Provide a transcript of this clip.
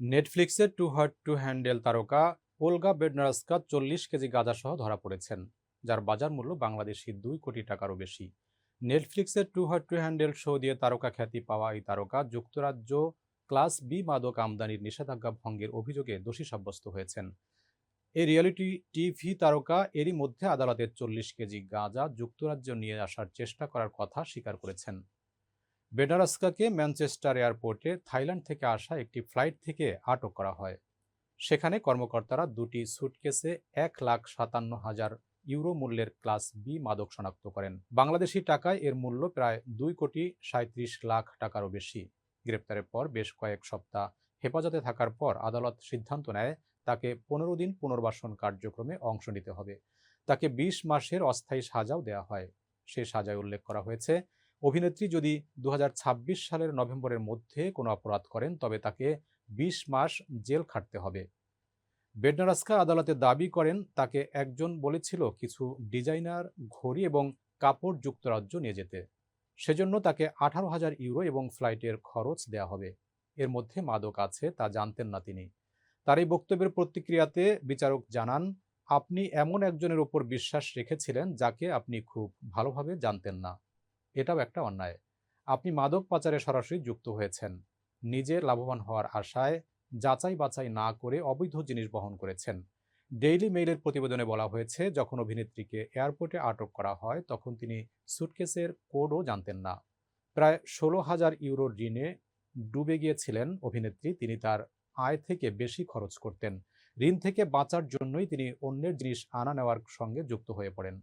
নেটফ্লিক্সের too hot to handle তারকা Olga Bednarska চল্লিশ KG গাঁজাসহ ধরা পড়েছেন, যার বাজার মূল্য বাংলাদেশি দুই কোটি টাকারও বেশি। নেটফ্লিক্সের too hot to handle show দিয়ে তারকা খ্যাতি পাওয়া এই তারকা যুক্তরাজ্য ক্লাস বি মাদক আমদানির নিষেধাজ্ঞা ভঙ্গের অভিযোগে দোষী সাব্যস্ত হয়েছেন। এই রিয়েলিটি টিভি তারকা এরই মধ্যে আদালতের চল্লিশ কেজি গাঁজা যুক্তরাজ্য নিয়ে আসার চেষ্টা করার কথা স্বীকার করেছেন। বেডারাস্কাকে ম্যানচেস্টার এয়ারপোর্টে থাইল্যান্ড থেকে আসা একটি ফ্লাইট থেকে আটক করা হয়। সেখানে কর্মকর্তারা দুটি সুটকেসে এক লাখ সাতান্ন হাজার ইউরো মূল্যের ক্লাস বি মাদক শনাক্ত করেন। বাংলাদেশি টাকায় এর মূল্য প্রায় দুই কোটি সাঁত্রিশ লাখ টাকারও বেশি। গ্রেপ্তারের পর বেশ কয়েক সপ্তাহ হেফাজতে থাকার পর আদালত সিদ্ধান্ত নেয়, তাকে পনেরো দিন পুনর্বাসন কার্যক্রমে অংশ নিতে হবে। তাকে বিশ মাসের অস্থায়ী সাজাও দেওয়া হয়। সে সাজায় উল্লেখ করা হয়েছে অভিনেত্রী যদি দু হাজার ছাব্বিশ সালের নভেম্বরের মধ্যে কোনো অপরাধ করেন, তবে তাকে বিশ মাস জেল খাটতে হবে। বেডনারাস্কা আদালতে দাবি করেন, তাকে একজন বলেছিল কিছু ডিজাইনার, ঘড়ি এবং কাপড় যুক্তরাজ্য নিয়ে যেতে। সেজন্য তাকে আঠারো হাজার ইউরো এবং ফ্লাইটের খরচ দেয়া হবে। এর মধ্যে মাদক আছে তা জানতেন না তিনি। তার এই বক্তব্যের প্রতিক্রিয়াতে বিচারক জানান, আপনি এমন একজনের ওপর বিশ্বাস রেখেছিলেন যাকে আপনি খুব ভালোভাবে জানতেন না। এটাও একটা অন্যায়। আপনি মাদক পাচারে সরাসরি যুক্ত হয়েছেন। নিজে লাভবান হওয়ার আশায় যাচাই বাছাই না করে অবৈধ জিনিস বহন করেছেন। ডেইলি মেইলের প্রতিবেদনে বলা হয়েছে, যখন অভিনেত্রীকে এয়ারপোর্টে আটক করা হয়, তখন তিনি সুটকেসের কোডও জানতেন না। প্রায় ষোলো হাজার ইউরোর ঋণে ডুবে গিয়েছিলেন অভিনেত্রী। তিনি তার আয় থেকে বেশি খরচ করতেন। ঋণ থেকে বাঁচার জন্যই তিনি অন্যের জিনিস আনা নেওয়ার সঙ্গে যুক্ত হয়ে পড়েন।